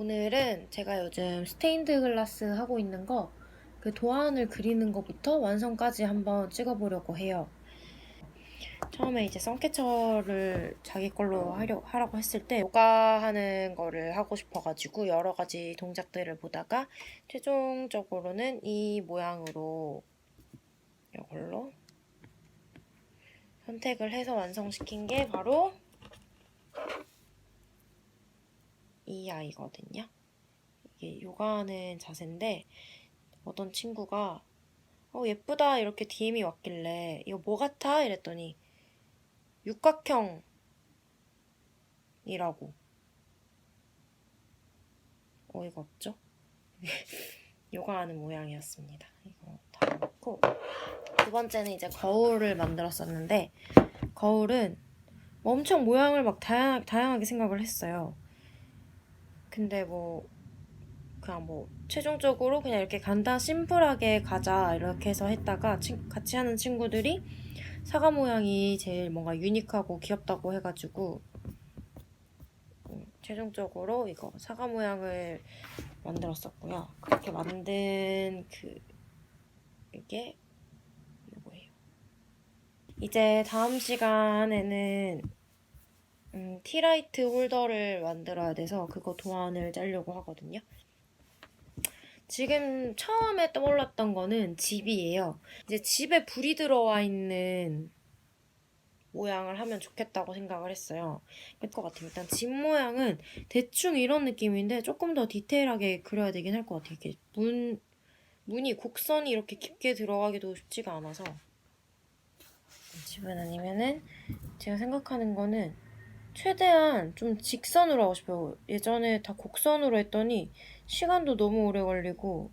오늘은 제가 요즘 스테인드 글라스 하고 있는 거 그 도안을 그리는 것부터 완성까지 한번 찍어보려고 해요. 처음에 이제 선캐쳐를 자기 걸로 하려, 하라고 했을 때 요가하는 거를 하고 싶어가지고 여러 가지 동작들을 보다가 최종적으로는 이 모양으로 이걸로 선택을 해서 완성시킨 게 바로 이 아이거든요. 이게 요가하는 자세인데 어떤 친구가 어 예쁘다 이렇게 DM이 왔길래 이거 뭐 같아? 이랬더니 육각형이라고 어이가 없죠? 요가하는 모양이었습니다. 이거 다 넣고 두 번째는 이제 거울을 만들었었는데 거울은 뭐 엄청 모양을 막 다양, 다양하게 생각을 했어요. 근데 뭐 그냥 뭐 최종적으로 그냥 이렇게 간단 심플하게 가자 이렇게 해서 했다가 친- 같이 하는 친구들이 사과 모양이 제일 뭔가 유니크하고 귀엽다고 해가지고 음, 최종적으로 이거 사과 모양을 만들었었고요. 그렇게 만든 그 이게 이거예요. 이제 다음 시간에는 음, 티라이트 홀더를 만들어야 돼서 그거 도안을 짜려고 하거든요. 지금 처음에 떠올랐던 거는 집이에요. 이제 집에 불이 들어와 있는 모양을 하면 좋겠다고 생각을 했어요. 될 것 같아요. 일단 집 모양은 대충 이런 느낌인데 조금 더 디테일하게 그려야 되긴 할 것 같아요. 이렇게 문, 문이 곡선이 이렇게 깊게 들어가기도 쉽지가 않아서. 집은 아니면은 제가 생각하는 거는 최대한 좀 직선으로 하고 싶어요. 예전에 다 곡선으로 했더니 시간도 너무 오래 걸리고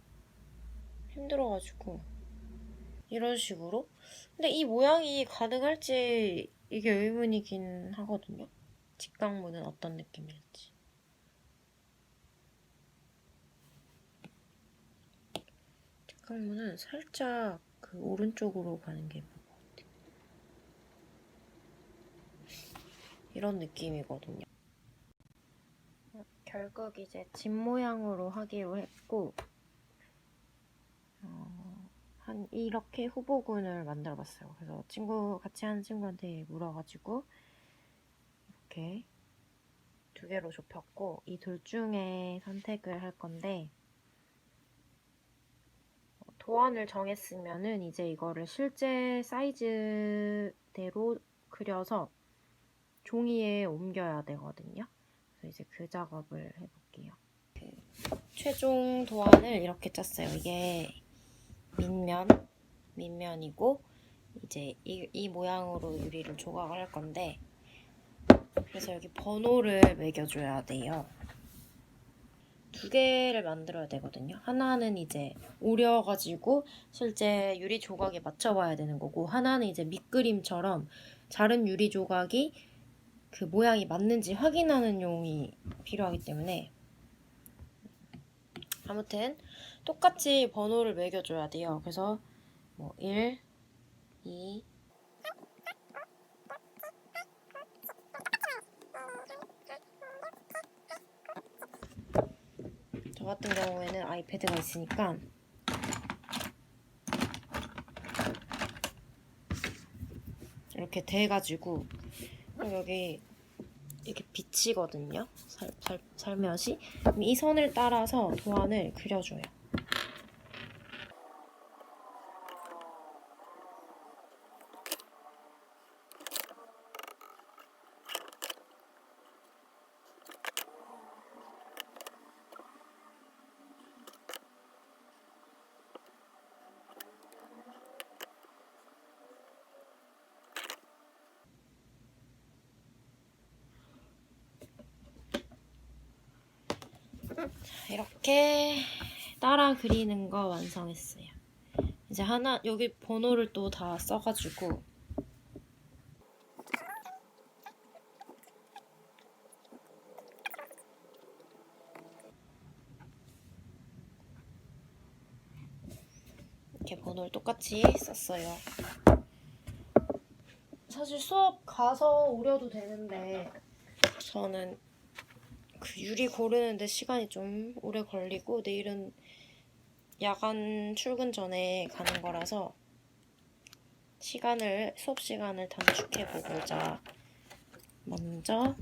힘들어가지고 이런 식으로. 근데 이 모양이 가능할지 이게 의문이긴 하거든요. 직각문은 어떤 느낌일지. 직각문은 살짝 그 오른쪽으로 가는 게 예쁠 것 같아요. 이런 느낌이거든요. 결국 이제 집 모양으로 하기로 했고 어, 한 이렇게 후보군을 만들어봤어요. 그래서 친구 같이 하는 친구한테 물어가지고 이렇게 두 개로 좁혔고 이 둘 중에 선택을 할 건데 어, 도안을 정했으면은 이제 이거를 실제 사이즈대로 그려서 종이에 옮겨야 되거든요. 그래서 이제 그 작업을 해볼게요. 그 최종 도안을 이렇게 짰어요. 이게 밑면, 밑면이고 이제 이, 이 모양으로 유리를 조각을 할 건데 그래서 여기 번호를 매겨줘야 돼요. 두 개를 만들어야 되거든요. 하나는 이제 오려가지고 실제 유리 조각에 맞춰봐야 되는 거고 하나는 이제 밑그림처럼 자른 유리 조각이 그 모양이 맞는지 확인하는 용이 필요하기 때문에. 아무튼 똑같이 번호를 매겨줘야 돼요. 그래서 뭐 1, 2, 저 같은 경우에는 아이패드가 있으니까. 이렇게 돼가지고 여기 이렇게 비치거든요. 살, 살, 살며시. 이 선을 따라서 도안을 그려줘요. 이렇게 따라 그리는 거 완성했어요. 이제 하나 여기 번호를 또 다 써가지고 이렇게 번호를 똑같이 썼어요. 사실 수업 가서 오려도 되는데 저는 그 유리 고르는데 시간이 좀 오래 걸리고 내일은 야간 출근 전에 가는 거라서 시간을 수업 시간을 단축해 보고자 먼저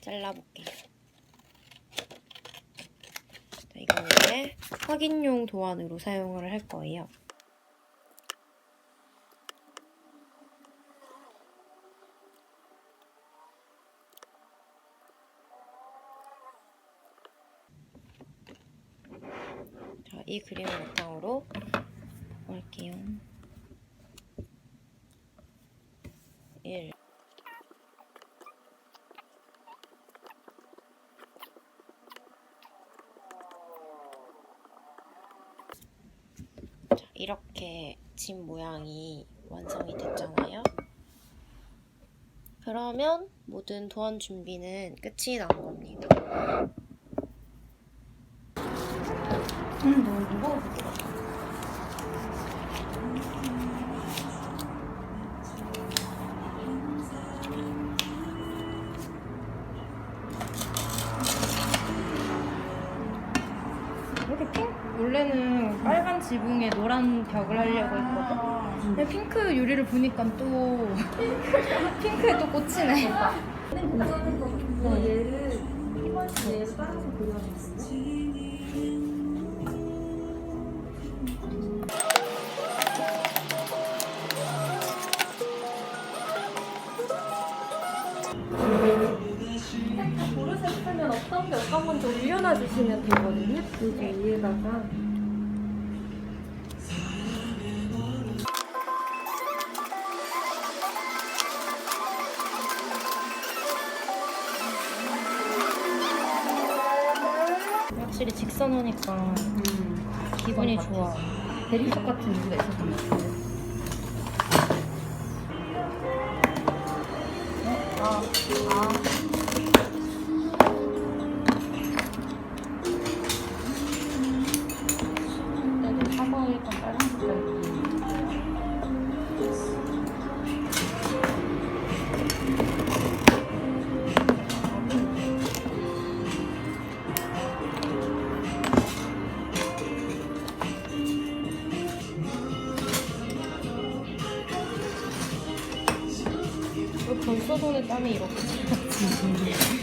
잘라볼게요. 자, 이건 이제 확인용 도안으로 사용을 할 거예요. 자, 이 그림을 바탕으로 할게요. 1 자, 이렇게 집 모양이 완성이 됐잖아요. 그러면 모든 도안 준비는 끝이 난 겁니다. 지붕에 노란 벽을 하려고 했거든. 근데 핑크 유리를 보니까 또 핑크에 또 꽂히네. 얘를 이번 얘를 따라서 그려놨어요. 보르색 쓰면 어떤 벽한번더 올려놔 주시면 되거든요. 여기 위에다가 확실히 직선하니까 기분이 좋아. 대리석 같은 이유가 있었던 것 같아요. 아, 아. はい。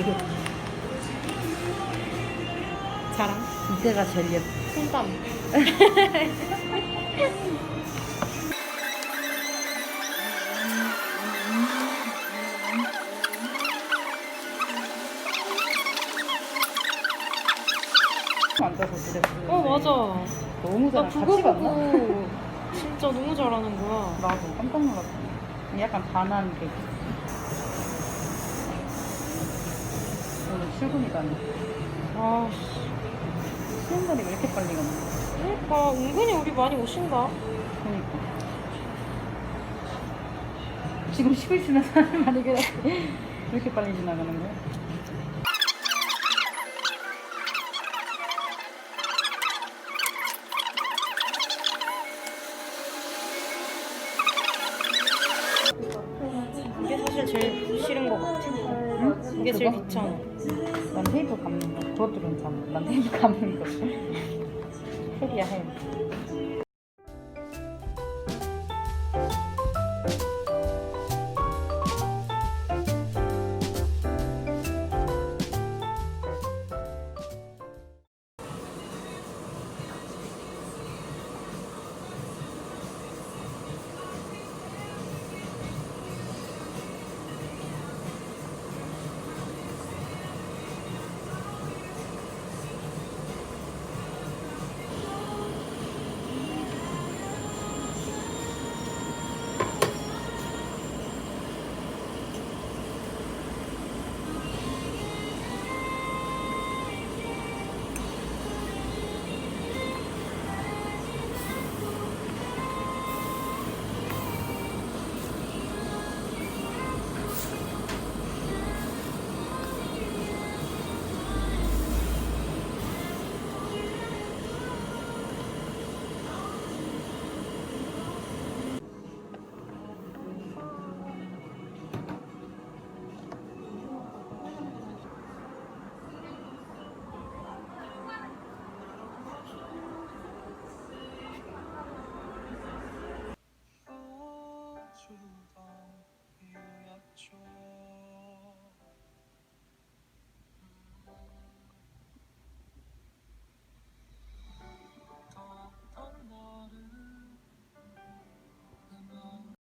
되게 자랑. 이때가 제일 예뻐. 손땀. 앉아서 부르는데 어 맞아. 너무 나 잘해. 그거 같이 봤나? 보고 진짜 너무 잘하는 거야. 나도 깜짝 놀랐어. 약간 반한 게. 오늘 출근이다니. 아, 시험관이 왜 이렇게 빨리 갔나? 그러니까 은근히 우리 많이 오신다. 그러니까. 지금 쉬고 있으면 사람 많이 그래. 왜 이렇게 빨리 지나가는 거야? 이게 사실 제일 싫은 것 같아. 응? 이게 제일 그거? 귀찮아. 난 테이프 감는 거. 그것도